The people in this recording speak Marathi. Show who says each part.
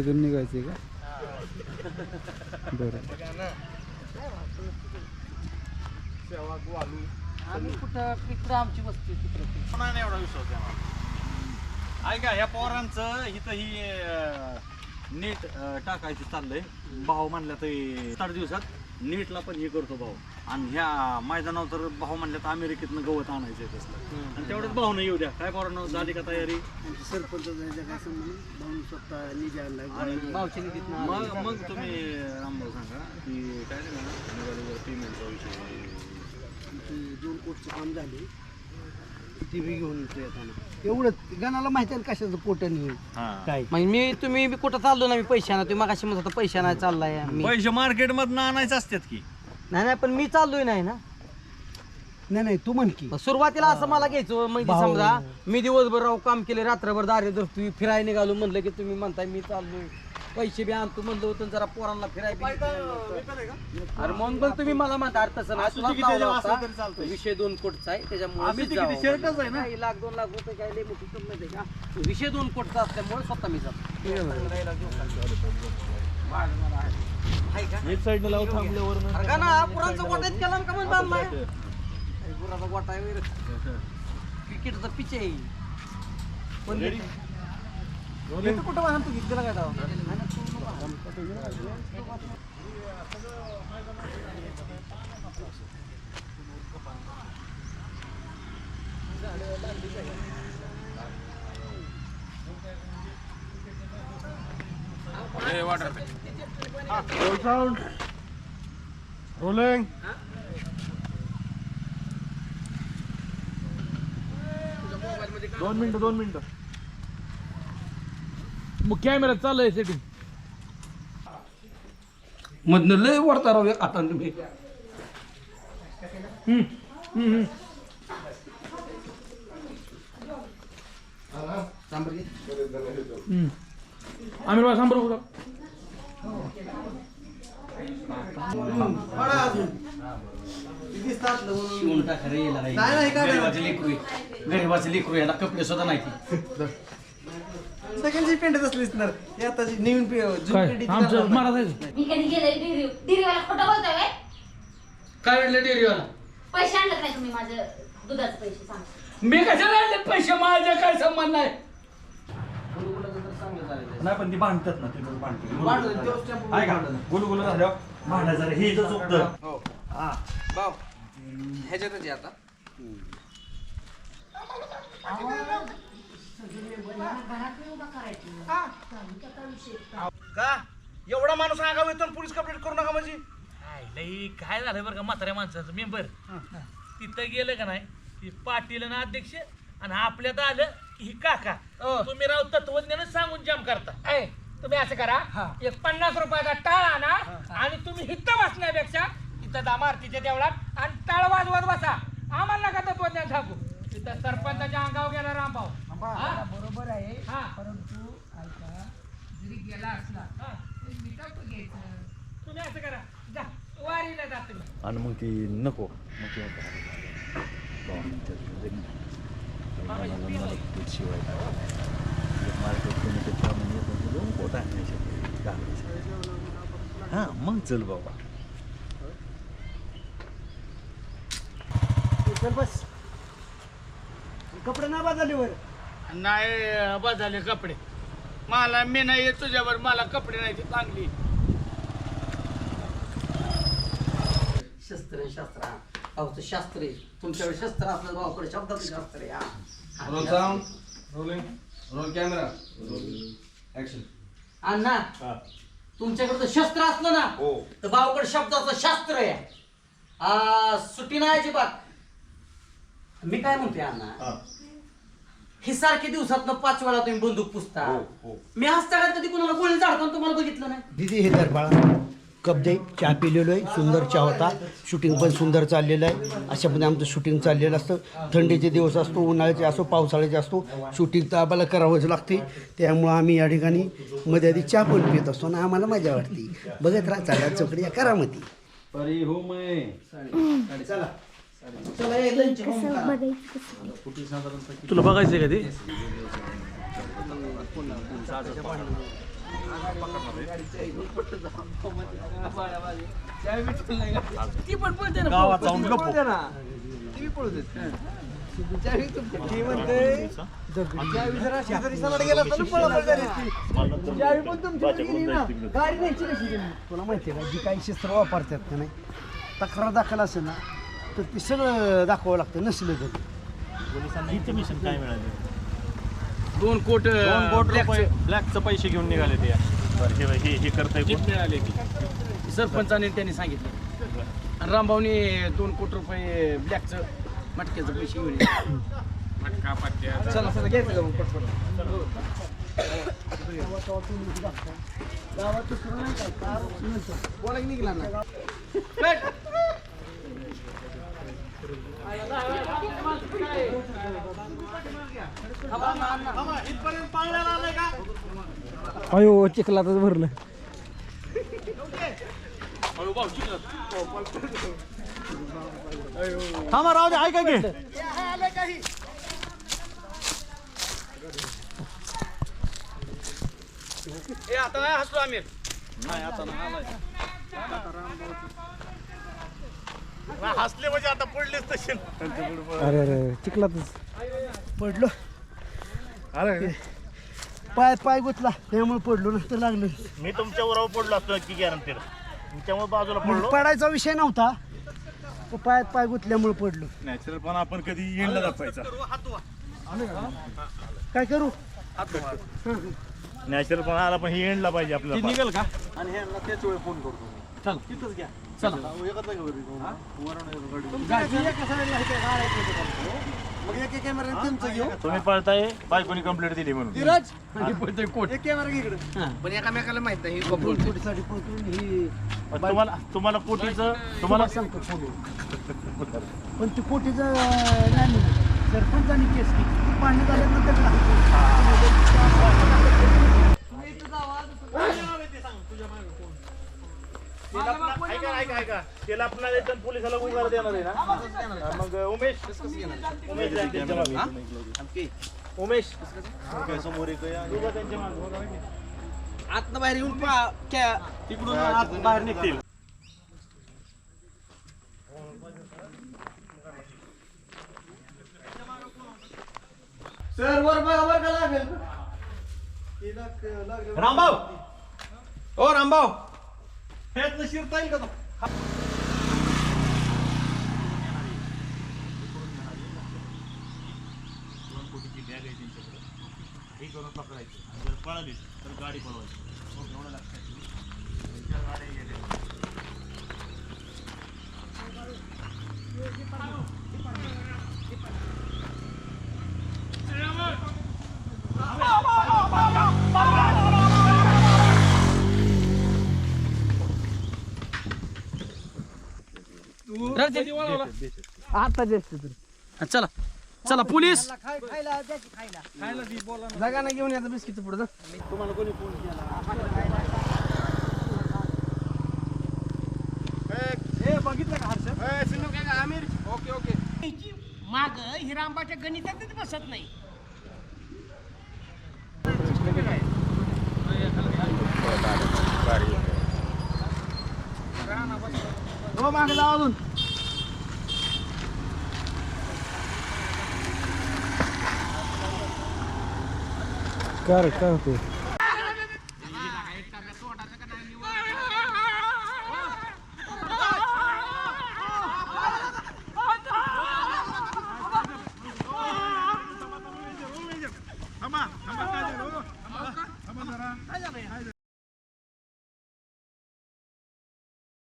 Speaker 1: तिथून निघायचं का? बरं.
Speaker 2: आम्ही कुठं आमची वस्ती तिकडं.
Speaker 3: कोणा नाही एवढा विश्वास मला. ऐका ह्या पोरांचं इथं ही अं, नीट अं, टाकायचं चाललंय. भाऊ म्हणलं तर आठ दिवसात. नीटला पण हे करतो भाऊ. आणि ह्या मैदानावर तर भाऊ म्हणलं तर अमेरिकेतनं गवत आणायचंय तसलं. आणि तेवढंच भाऊ येऊ द्या. काय पोरांनो झाली का तयारी?
Speaker 4: सरपंच स्वतः निधी आणला
Speaker 3: मग मग तुम्ही रामभाऊ सांगा की काय नाही ना निघालीवर पेमेंटचा विषय
Speaker 4: दोन कोटचं काम झाले. व्ही घेऊन येतो येताना. एवढंच गणाला माहिती आहे ना कशाचं पोटं नाही
Speaker 3: हा.
Speaker 4: काय?
Speaker 2: मग मी तुम्ही बी कुठं चाललो ना मी पैशाना तुम्ही मगाशी म्हणत होता पैशा नाही चाललाय. मी
Speaker 3: पैसे मार्केट मधनं आणायचे असतात की.
Speaker 2: नाही नाही पण मी चाललोय नाही ना.
Speaker 4: नाही नाही तू म्हण की.
Speaker 2: मग सुरुवातीला असं मला घ्यायचं म्हणजे
Speaker 4: भाऊ.
Speaker 2: समजा मी दिवसभर राहू काम केले रात्रभर दारे धरतोय फिरायला निघालो म्हणलं की तुम्ही म्हणताय मी चाललोय. पैसे बी आणतो म्हणलं होतं जरा पोरांना फिरायला अरे म्हणून पण तुम्ही मला म्हणता अरे तसं नाही
Speaker 3: असू
Speaker 2: तुला
Speaker 3: दे किती
Speaker 2: लावला
Speaker 3: जण
Speaker 2: होता.
Speaker 3: असलं तरी चालतंय.
Speaker 2: विषय दोन कोटचा आहे त्याच्यामुळे जावं.
Speaker 3: शर्टच आहे ना?
Speaker 2: काही लाख दोन लाख रुपये काय लय मोठी किंमत आहे का? विषय दोन कोटचा असल्यामुळे स्वतः मी जातो.
Speaker 3: एक साईडनं लावून थांबल्यावर
Speaker 2: अरे का ना पुरांचा गोटा इतक्या लांब का बांधलाय? गुराचा गोटा आहे क्रिकेटचा पिच आहे. पण कुठं काय दावा?
Speaker 1: रोलिंग दोन मिनिटं दोन मिनिटं. मग कॅमेरा चाललंय सेटिंग
Speaker 4: मधनं लय वरता राहू आता तुम्ही.
Speaker 1: आम्ही बघा सांबर कुठं
Speaker 2: शिवून टाका रे याला नाही. गरिबाचे लेकरू आहे. गरिबाचे लेकरू याला कपडे सुद्धा नाही
Speaker 4: सगळ्यांची पेंटच असली असणार हे आताची नवीन पे- जुनी
Speaker 1: काय?
Speaker 4: पिढी ती
Speaker 1: आमचं
Speaker 4: करणार.
Speaker 1: महाराज
Speaker 5: मी कधी गेले डिरी डिरीवाला खोटं बोलतोय व्हय?
Speaker 1: काय म्हणलं डेअरीवाला
Speaker 5: पैसे आणलं नाही तुम्ही माझं? दुधाचे पैसे सांग.
Speaker 1: मी कशाला आणले पैसे? माझ्या काय संबंध नाही?
Speaker 3: नाही पण ती बांधतात ना ते
Speaker 4: tempo भांडलं.
Speaker 3: गुलू गुलू झाल्यावर. भांडायचं हे जर चुकतं.
Speaker 2: भाऊ ह्याच्यातच आहे आता.
Speaker 4: का? एवढा माणूस आगाव येतो आणि पोलीस कंप्लेंट करू नका म्हणजे.
Speaker 6: काय लई काय झालं बरं का म्हाताऱ्या माणसाचं? मेंबर. तिथं गेलं का नाही ती पाटील आणि अध्यक्ष आणि आपल्यात आलं की ही काका. तुम्ही राव तत्वज्ञान सांगून जाम करता.
Speaker 7: ऐ. तुम्ही असं करा एक पन्नास रुपयाचा टाळ आणा आणि तुम्ही हिथं बसण्यापेक्षा इथं दामारतीच्या देवळात आणि टाळ वाजवत बसा. आम्हाला नका तत्वज्ञान सांगू. इथं सरपंचाच्या अंगावर गेला रामभाऊ. हा?
Speaker 8: बरोबर आहे.
Speaker 7: हा.
Speaker 8: परंतु ऐका जरी गेला असला तरी मिठाचं घ्यायचं.
Speaker 7: तुम्ही असं करा. जा. वारीला जा तुम्ही.
Speaker 3: आणि मग ती नको. मग ती आता हा मग चल बाबा.
Speaker 4: चल बस. कपडे नाही बदलले वर
Speaker 7: नाही बदलले कपडे. मला मी नाही येत तुझ्यावर मला कपडे नाही ते चांगली.
Speaker 2: शस्त्र आहे, शास्त्र हा. शास्त्र. आहे तुमच्याकडे शस्त्र असलं भाऊकडे शब्दाचं शास्त्र आहे हा.
Speaker 1: Roll sound rolling roll camera action
Speaker 2: अण्णा तुमच्याकडे जर शस्त्र असलं ना
Speaker 3: हो.
Speaker 2: तर भाऊकडे शब्दाचं शास्त्र आहे. आ, सुट्टी नाही अजिबात. मी काय म्हणते अण्णा? ही सारखे दिवसात पाच वेळा तुम्ही बंदूक पुसता.
Speaker 3: हो हो.
Speaker 2: मी असता कधी कुणाला गोळी झाडताना तुम्हाला बघितलं नाही?
Speaker 4: दिदी हे तर बाळा. कप दे चहा पिलेलो आहे सुंदर चहा होता. शूटिंग पण सुंदर चाललेलं आहे. अशा पद्धतीने आमचं शूटिंग चाललेलं असतं. थंडीचे दिवस असतो उन्हाळ्याचे असो पावसाळ्याचे असतो. शूटिंग तर आम्हाला करावंच लागते. त्यामुळं आम्ही या ठिकाणी मध्ये आधी चहा पण पित असतो आणि आम्हाला मजा वाटते. बघत राहा चाला चौकडी या करामती.
Speaker 3: परी हो मै
Speaker 4: चला.
Speaker 6: तुला बघायचंय का ते
Speaker 2: ती पण पळते ना
Speaker 3: गावात जाऊन गप्प.
Speaker 2: पळते ना ती बी पळते चावी तुमची ती म्हणते चावी जरा शेजारी सलाड गेला तर पळापळ झाली असती. चावी पण तुमची गेली ना गाडी न्यायची कशी गेली
Speaker 4: तुला माहिती आहे का जी काही शस्त्र वापरतात का नाही तक्रार दाखल असेल ना तर ते सगळं दाखवावं लागतं नसलं तर
Speaker 2: दोन कोट
Speaker 3: दोन कोटी रुपये ब्लॅकचं पैसे घेऊन निघाले ते. हे हे करताय कोण?
Speaker 2: मिळाले ती? सरपंचाने त्यांनी सांगितलं. आणि रामभाऊने दोन कोटी रुपये ब्लॅकचं मटक्याचं पैसे घेऊन ये. चला चला घ्यायचं का मग पटपट बोला की निघला ना. अयो चिखलातच भरलं.
Speaker 3: थांबा राहू दे ऐका की.
Speaker 2: ए आता नाही हसलो आम्ही.
Speaker 3: हसले म्हणजे आता पडलेच तसे.
Speaker 4: अरे अरे चिखलातच. पडलो. अरे. पाय पाय गुतला. त्यामुळे पडलो नसतं लागलं.
Speaker 9: मी तुमच्या बरोबर पडलो असतो नक्की गॅरंटेड त्यामुळे बाजूला पडलो.
Speaker 4: पडायचा विषय नव्हता. पायात पाय गुतल्यामुळे पडलो.
Speaker 3: नॅचरल पण आपण कधी येणला दाखवायचा.
Speaker 4: काय करू?
Speaker 9: नॅचरल पण आला पण हे एंडला पाहिजे आपल्याला.
Speaker 3: निघेल का? आणि ह्यांना त्याच वेळ फोन करतो. चल तिथंच घ्या.
Speaker 9: तुम्ही पळताय बायकोनी कंप्लेंट दिली म्हणून.
Speaker 2: धीरज? आणि पळतोय कोट एक कॅमेरा इकडे. पण एकामेकाला माहीत नाही ही
Speaker 4: कोटीसाठी ही
Speaker 9: तुम्हाला तुम्हाला कोटीचं तुम्हाला
Speaker 4: सांगतो फोन पण ती कोटीचं नाही सरपंचानी केस केली. पाणी झाल्यानंतर
Speaker 9: ऐका ऐका त्याला आपल्याला येतं पोलिसाला उगार देणार आहे ना? मग उमेश. उमेश जाईल त्यांच्या मागे. उमेश. समोर एक आहे. उगा त्यांच्या मागे.
Speaker 2: आतनं बाहेर येऊन पा क्या?
Speaker 3: तिकडून आत बाहेर निघतील.
Speaker 2: सर वर बघा वर का लागेल?
Speaker 3: रामभाऊ.
Speaker 2: ओ रामभाऊ.
Speaker 3: ह्यातनं शिरता येईल का तो
Speaker 9: हे करून पकडायचं आणि जर पळाली तर गाडी पळवायची. मग एवढं लक्षात.
Speaker 2: आता जास्त तर चला. चला पोलीस! जागा नाही घेऊन याचा बिस्किट पुढे तुम्हाला कोणी फोन बघितलं का हर्षद? आमिर. Okay okay.
Speaker 7: माग हिरांबाच्या गणितातच बसत नाही.
Speaker 2: हो मागे जाऊ अजून. कर काय होते